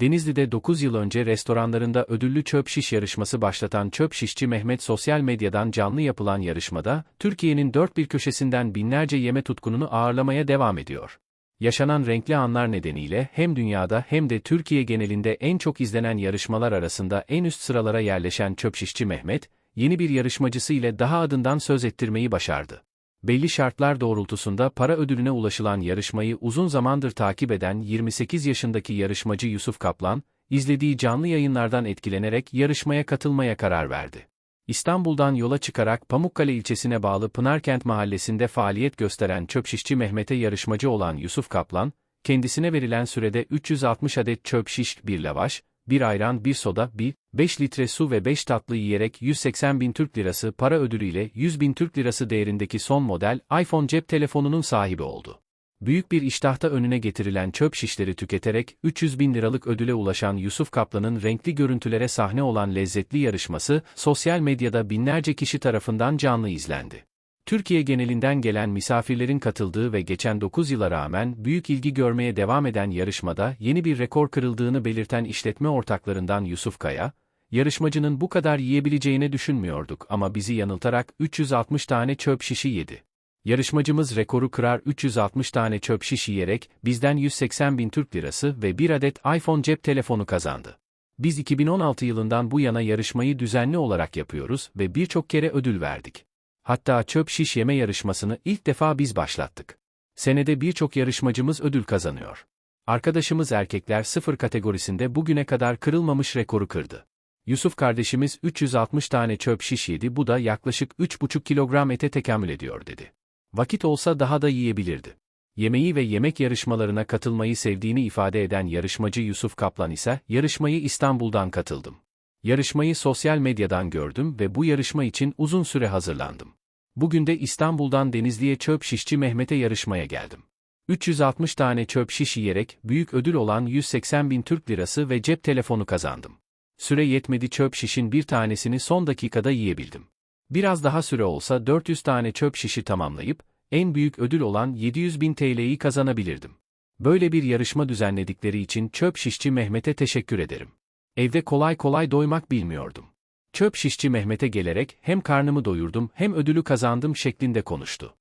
Denizli'de 9 yıl önce restoranlarında ödüllü çöp şiş yarışması başlatan çöp şişçi Mehmet sosyal medyadan canlı yapılan yarışmada, Türkiye'nin dört bir köşesinden binlerce yeme tutkununu ağırlamaya devam ediyor. Yaşanan renkli anlar nedeniyle hem dünyada hem de Türkiye genelinde en çok izlenen yarışmalar arasında en üst sıralara yerleşen çöp şişçi Mehmet, yeni bir yarışmacısı ile daha adından söz ettirmeyi başardı. Belli şartlar doğrultusunda para ödülüne ulaşılan yarışmayı uzun zamandır takip eden 28 yaşındaki yarışmacı Yusuf Kaplan, izlediği canlı yayınlardan etkilenerek yarışmaya katılmaya karar verdi. İstanbul'dan yola çıkarak Pamukkale ilçesine bağlı Pınarkent mahallesinde faaliyet gösteren çöp şişçi Mehmet'e yarışmacı olan Yusuf Kaplan, kendisine verilen sürede 360 adet çöp şiş, bir lavaş, bir ayran, bir soda, bir, 5 litre su ve 5 tatlı yiyerek 180 bin Türk lirası para ödülüyle 100 bin Türk lirası değerindeki son model iPhone cep telefonunun sahibi oldu. Büyük bir iştahta önüne getirilen çöp şişleri tüketerek 300 bin liralık ödüle ulaşan Yusuf Kaplan'ın renkli görüntülere sahne olan lezzetli yarışması, sosyal medyada binlerce kişi tarafından canlı izlendi. Türkiye genelinden gelen misafirlerin katıldığı ve geçen 9 yıla rağmen büyük ilgi görmeye devam eden yarışmada yeni bir rekor kırıldığını belirten işletme ortaklarından Yusuf Kaya, yarışmacının bu kadar yiyebileceğini düşünmüyorduk ama bizi yanıltarak 360 tane çöp şişi yedi. Yarışmacımız rekoru kırar 360 tane çöp şiş yiyerek bizden 180 bin Türk lirası ve bir adet iPhone cep telefonu kazandı. Biz 2016 yılından bu yana yarışmayı düzenli olarak yapıyoruz ve birçok kere ödül verdik. Hatta çöp şiş yeme yarışmasını ilk defa biz başlattık. Senede birçok yarışmacımız ödül kazanıyor. Arkadaşımız erkekler sıfır kategorisinde bugüne kadar kırılmamış rekoru kırdı. Yusuf kardeşimiz 360 tane çöp şiş yedi bu da yaklaşık 3,5 kilogram ete tekamül ediyor dedi. Vakit olsa daha da yiyebilirdi. Yemeği ve yemek yarışmalarına katılmayı sevdiğini ifade eden yarışmacı Yusuf Kaplan ise, yarışmayı İstanbul'dan katıldım. Yarışmayı sosyal medyadan gördüm ve bu yarışma için uzun süre hazırlandım. Bugün de İstanbul'dan Denizli'ye çöp şişçi Mehmet'e yarışmaya geldim. 360 tane çöp şiş yiyerek büyük ödül olan 180 bin Türk lirası ve cep telefonu kazandım. Süre yetmedi çöp şişin bir tanesini son dakikada yiyebildim. Biraz daha süre olsa 400 tane çöp şişi tamamlayıp, en büyük ödül olan 700 bin TL'yi kazanabilirdim. Böyle bir yarışma düzenledikleri için çöp şişçi Mehmet'e teşekkür ederim. Evde kolay kolay doymak bilmiyordum. Çöp şişçi Mehmet'e gelerek hem karnımı doyurdum hem ödülü kazandım şeklinde konuştu.